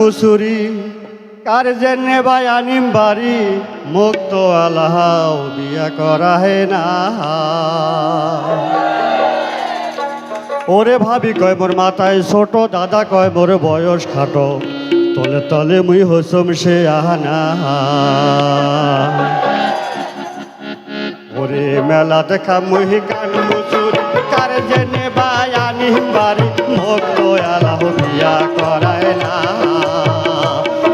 মুসুরি, কার জেনে ভাই আনিম বাড়ি? মুক্ত আল্লাহাও বিয়া করা হে না। ওরে ভাবি কয়, মোর মাথায় ছোট দাদা কয়, মোর বয়স খাটো। তলে তলে মুই হসম সে আহানা। ওরে মেলা দেখা মুহি কান মুচুর কার জেনে ভাই আনিম বাড়ি? মুক্ত আল্লাহ বিয়া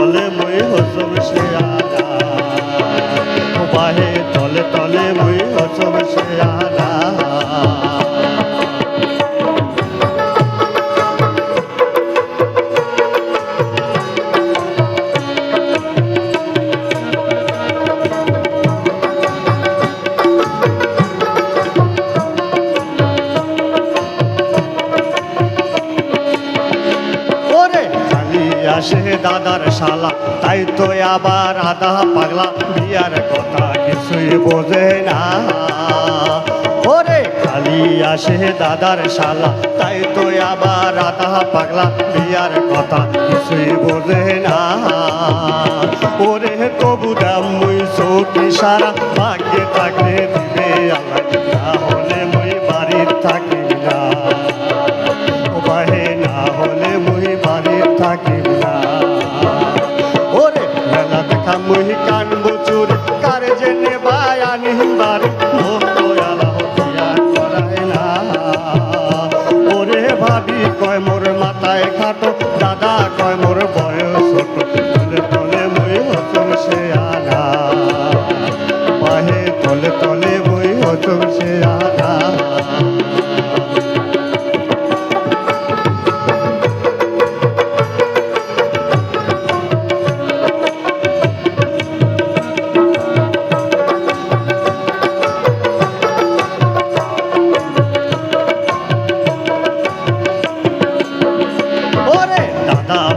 তলে মই হসম ও বাহে তলে তলে মই হসম সে আসে দাদার শালা। তাই তো আবার আধা পাগলা বিয়ার কথা কিছুই বোঝে না। ওরে খালি আসে দাদার শালা। তাই তো আবার আধা পাগলা বিয়ার কথা কিছুই বোঝে না। ওরে তবু দাম মুই সারা ভাগ্যে থাকলে বুচুর কারে ভাবি কয় মোর মাথায় খাটো। দাদা কয় মোর বয়স তলে তলে মুই হচম সে আনা বাহে তলে তলে মুই হচম সে আনা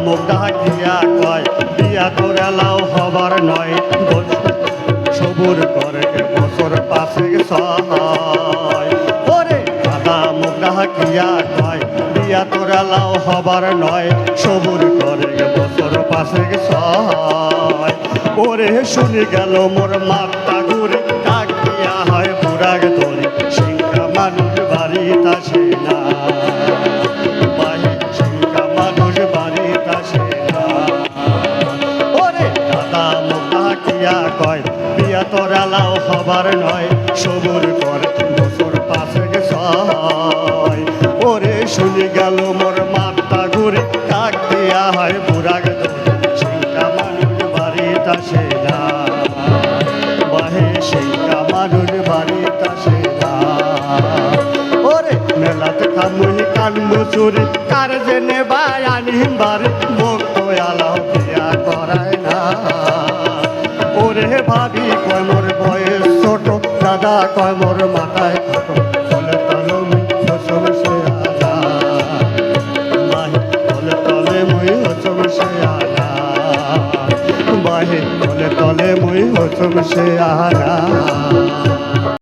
মুখ ডাকিয়া কয়, বিয়া করে লাও হবার নয়। সবুর করে বছর পাশে সহায়। ওরে দাদা মুখ ডাকিয়া কয়, বিয়া করে লাও হবার নয়। সবুর করে বছর পাশে সহায়। ওরে শুনি গেল মোর মাত্তা ঘুরে হবার নয়, সবুর কর বছর পাশে সয় ওরে শুনি গেল মোর মাথা ঘুরে কাক দিয়া হয় বুড়াগ সিংহা মানুষ বাড়িতে আসে বাহে সিংহা মানুষ বাড়িতে আসে ওরে মেলাতে খামুহি কান মুচুরি, কার জেনে বায়ানি বাড়ি দাদা কয় মোর মাথায় তলে মুই হসম সে আলা